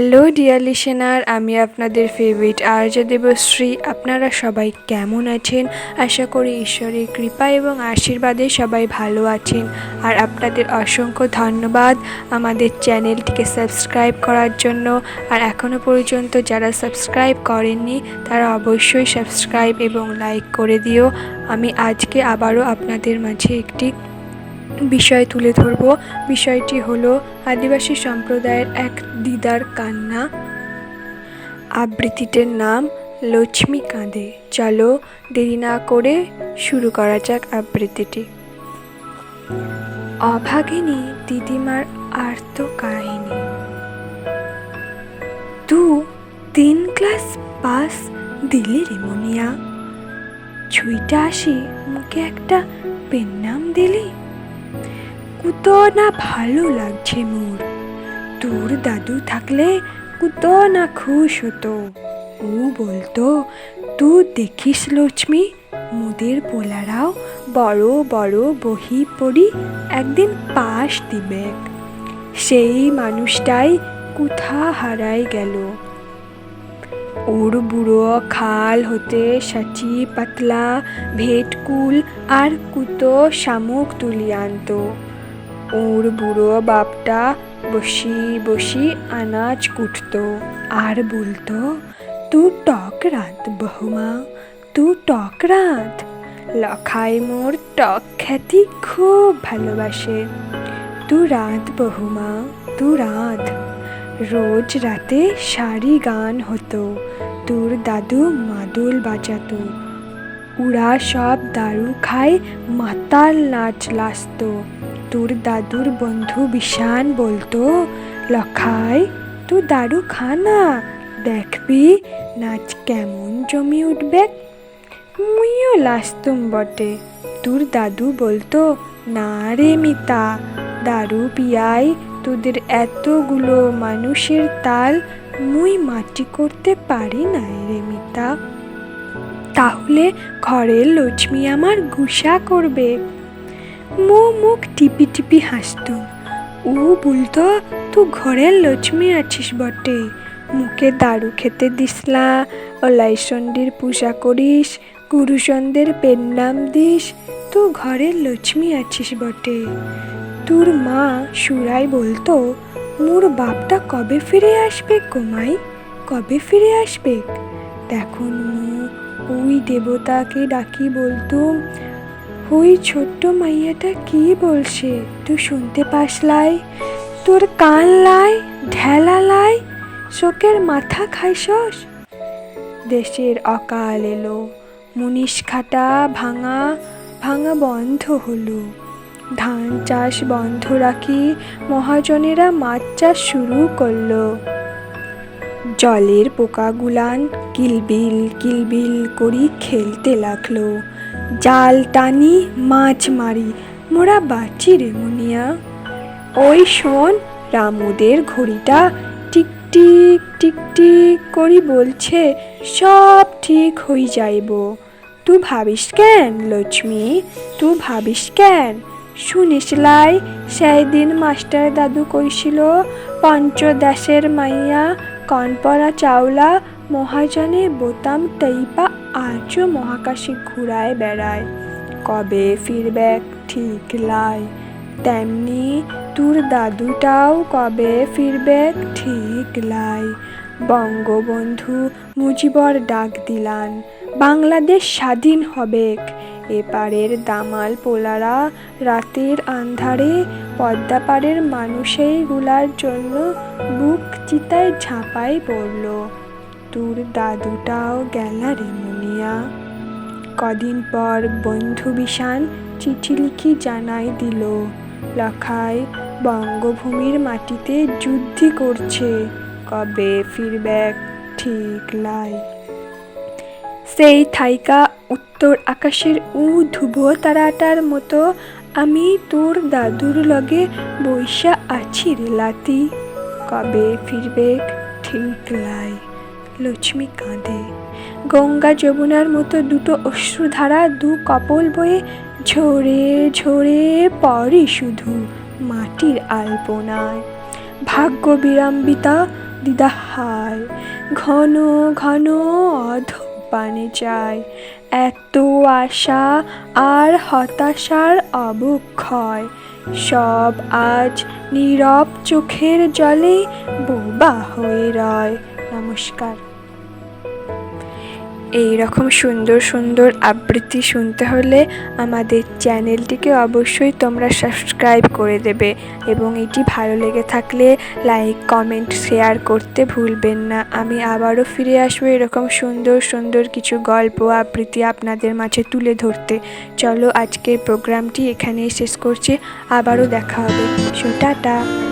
Hello dear listener, আমি আপনাদের favourite আর্য দেবশ্রী। আপনারা সবাই কেমন আছেন? আশা করি ঈশ্বরের কৃপা এবং আশীর্বাদে সবাই ভালো আছেন। আর আপনাদের অসংখ্য ধন্যবাদ আমাদের চ্যানেলটিকে সাবস্ক্রাইব করার জন্য। আর এখনও পর্যন্ত যারা সাবস্ক্রাইব করেননি, তারা অবশ্যই সাবস্ক্রাইব এবং লাইক করে দিও। আমি আজকে আবারও আপনাদের মাঝে একটি বিষয় তুলে ধরব। বিষয়টি হলো, আদিবাসী সম্প্রদায়ের এক দিদার কান্না। আবৃত্তিটির নাম, লক্ষ্মী কাঁদে। চলো দেরি না করে শুরু করা যাক আবৃত্তিটি। অভাগিনী দিদিমার আর্ত কাহিনী। তু তিন ক্লাস পাস দিলি রে মনিয়া। ছুইটা আসি মুখে একটা পেন নাম দিলি। কুত না ভালো লাগছে মোর? তোর দাদু থাকলে কুত না খুশ হতো। ও বলতো তুই দেখিস লক্ষ্মী, মোদের পোলারাও বড় বড় বহি পড়ি একদিন পাশ দিবে। সেই মানুষটাই কোথা হারাই গেল। ওর বুড়ো খাল হতে সাচি পাতলা ভেটকুল আর কুতো শামুক তুলি আনতো। ওর বুড়ো বাপটা বসি বসি আনাজ কুটতো। আর বলতো, তু টক রাত বহুমা, তু টক রাত লখাই মোর টক খ্যাতি খুব ভালোবাসে। তু রাত বহুমা, তু রাত রোজ রাতে শাড়ি গান হতো, তোর দাদু মাদুল বাজাতো। উড়া সব দারু খায়, মাতাল নাচ লাসতো। তোর দাদুর বন্ধু বিশান বলতো, লখাই তুই দারু খা না দেখবি নাচ কেমন জমি উঠবে। মুইও লাস্তুম বটে। তোর দাদু বলতো, না রে মিতা, দারু পিয়াই, তোদের এতগুলো মানুষের তাল মুই মাটি করতে পারি না রে মিতা। তাহলে ঘরের লক্ষ্মী আমার গুসা করবে। মো মুখ টিপি টিপি হাসত। ও বলতো তুই ঘরের লক্ষ্মী আছিস বটে। মুখে দারু খেতে দিসলা অলাইসন্ডির পূজা করিস গুরুজনদের পেন নাম দিস তুই ঘরের লক্ষ্মী আছিস বটে। তোর মা সুরাই বলতো, মোর বাপটা কবে ফিরে আসবে কোমাই কবে ফিরে আসবে? তখন মু, ওই দেবতাকে ডাকি বলতুম ওই ছোট্ট মাইয়াটা কি বলছে? তুই শুনতে পাস লাই? তোর কান লাই? ঢেলা লাই? শোকের মাথা খাইছস? দেশের অকাল এলো, মুনিশ খাটা ভাঙা ভাঙা বন্ধ হলো। ধান চাষ বন্ধ রাখি, মহাজনেরা মাছ চাষ শুরু করল। জলের পোকাগুলান কিলবিল কিলবিল করি খেলতে লাগল। জাল টানি, মাছ মারি। মোরা বাঁচি রে মুনিয়া। ওই শোন, রামুদের ঘড়িটা টিক টিক টিক টিক করি বলছে, সব ঠিক হয়ে যাইব। তুই ভাবিস কেন, লক্ষ্মী? তু ভাবিস কেন? শুনিস লাই সেই দিন মাস্টার দাদু কইছিল, পঞ্চদাসের মাইয়া, কনপরা চাওলা, মহাজনে বোতাম তৈপা আজও মহাকাশে ঘুরায় বেড়ায়। কবে ফিরবেক ঠিক লাই। তেমনি তোর দাদুটাও কবে ফিরবেক ঠিক লাই। বঙ্গবন্ধু মুজিবর ডাক দিলান, বাংলাদেশ স্বাধীন হবেক এপারের দামাল পোলারা রাতের আন্ধারে পদ্মাপাড়ের মানুষেই গুলার জন্য বুক চিতায় ঝাঁপাই পড়ল। তোর দাদুটাও গেলা রে কদিন পর বন্ধু বিষান চিঠি লিখি জানাই দিল। লখাই বঙ্গভূমির মাটিতে যুদ্ধি করছে। কবে ফিরবেক ঠিক লাই। সেই থাইকা উত্তর আকাশের উ ধুব তারাটার মতো আমি তোর দাদুর লগে বৈশা আছি রে লাতি। কবে ফিরবেক ঠিক লাই। লক্ষ্মী কাঁদে গঙ্গা যমুনার মতো দুটো অশ্রুধারা দু কপল বয়ে ঝরে ঝরে পড়ে শুধু মাটির আলপনায়। ভাগ্য বিড়ম্বিতা দিদাহায় ঘন ঘন অধ পানে যায়। এত আশা আর হতাশার অবক্ষয়। সব আজ নীরব চোখের জলে বোবা হয়ে রয়। নমস্কার। এই রকম সুন্দর সুন্দর আবৃত্তি শুনতে হলে আমাদের চ্যানেলটিকে অবশ্যই তোমরা সাবস্ক্রাইব করে দেবে এবং এটি ভালো লেগে থাকলে লাইক, কমেন্ট, শেয়ার করতে ভুলবেন না। আমি আবারও ফিরে আসব এরকম সুন্দর সুন্দর কিছু গল্প, আবৃত্তি আপনাদের মাঝে তুলে ধরতে। চলো আজকের প্রোগ্রামটি এখানেই শেষ করছি। আবারও দেখা হবে। So, tata.